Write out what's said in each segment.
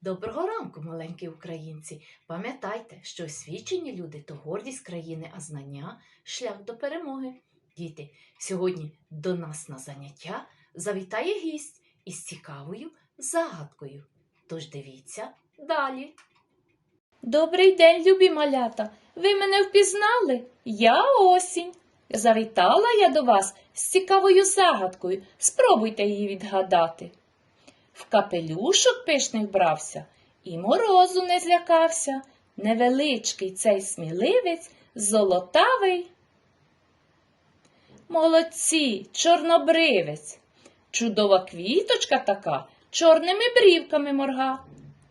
Доброго ранку, маленькі українці. Пам'ятайте, що освічені люди то гордість країни, а знання шлях до перемоги. Діти, сьогодні до нас на заняття завітає гість із цікавою загадкою. Тож дивіться далі. Добрий день, любі малята. Ви мене впізнали? Я осінь. Завітала я до вас з цікавою загадкою. Спробуйте її відгадати. В капелюшок пишних брався і морозу не злякався. Невеличкий цей сміливець, золотавий. Молодці, чорнобривець. Чудова квіточка така, чорними брівками морга.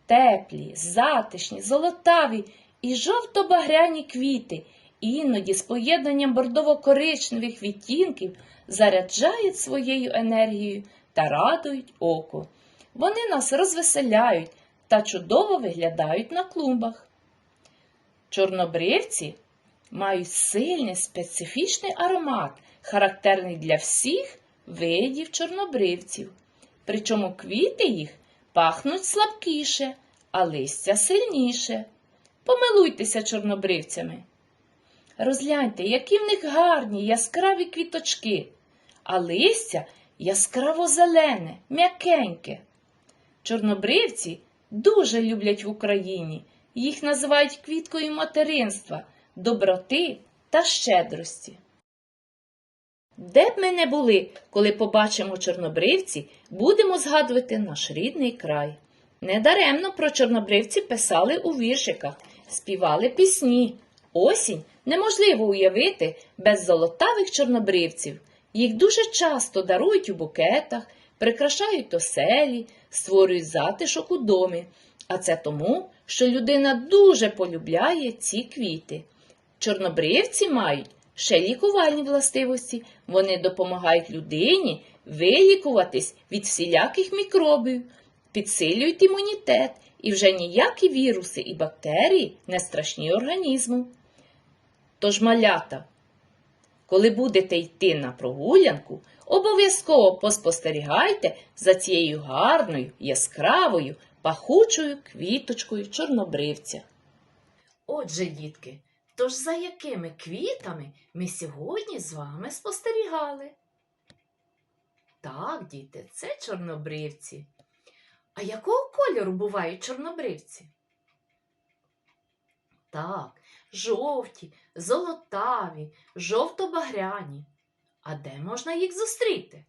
Теплі, затишні, золотаві і жовто-багряні квіти, іноді з поєднанням бордово-коричневих відтінків заряджають своєю енергією та радують око. Вони нас розвеселяють та чудово виглядають на клумбах. Чорнобривці мають сильний специфічний аромат, характерний для всіх видів чорнобривців. Причому квіти їх пахнуть слабкіше, а листя сильніше. Помилуйтеся чорнобривцями. Розгляньте, які в них гарні яскраві квіточки, а листя яскраво зелене, м'якеньке. Чорнобривці дуже люблять в Україні. Їх називають квіткою материнства, доброти та щедрості. Де б ми не були, коли побачимо чорнобривці, будемо згадувати наш рідний край. Недаремно про чорнобривці писали у віршиках, співали пісні. Осінь неможливо уявити без золотавих чорнобривців. Їх дуже часто дарують у букетах, прикрашають оселі, створюють затишок у домі. А це тому, що людина дуже полюбляє ці квіти. Чорнобривці мають ще лікувальні властивості. Вони допомагають людині вилікуватись від всіляких мікробів, підсилюють імунітет, і вже ніякі віруси і бактерії не страшні організму. Тож, малята, коли будете йти на прогулянку, обов'язково поспостерігайте за цією гарною, яскравою, пахучою квіточкою чорнобривця. Отже, дітки, тож за якими квітами ми сьогодні з вами спостерігали? Так, діти, це чорнобривці. А якого кольору бувають чорнобривці? Так, жовті, золотаві, жовто-багряні. А де можна їх зустріти?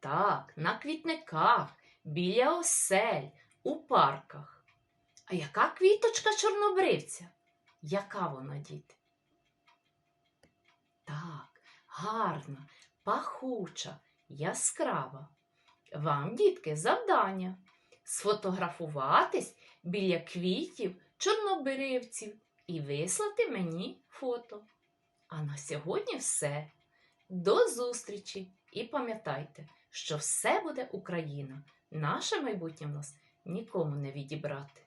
Так, на квітниках, біля осель, у парках. А яка квіточка чорнобривця? Яка вона, діти? Так, гарна, пахуча, яскрава. Вам, дітки, завдання сфотографуватись біля квітів чорнобривців і вислати мені фото. А на сьогодні все. До зустрічі! І пам'ятайте, що все буде Україна. Наше майбутнє в нас нікому не відібрати.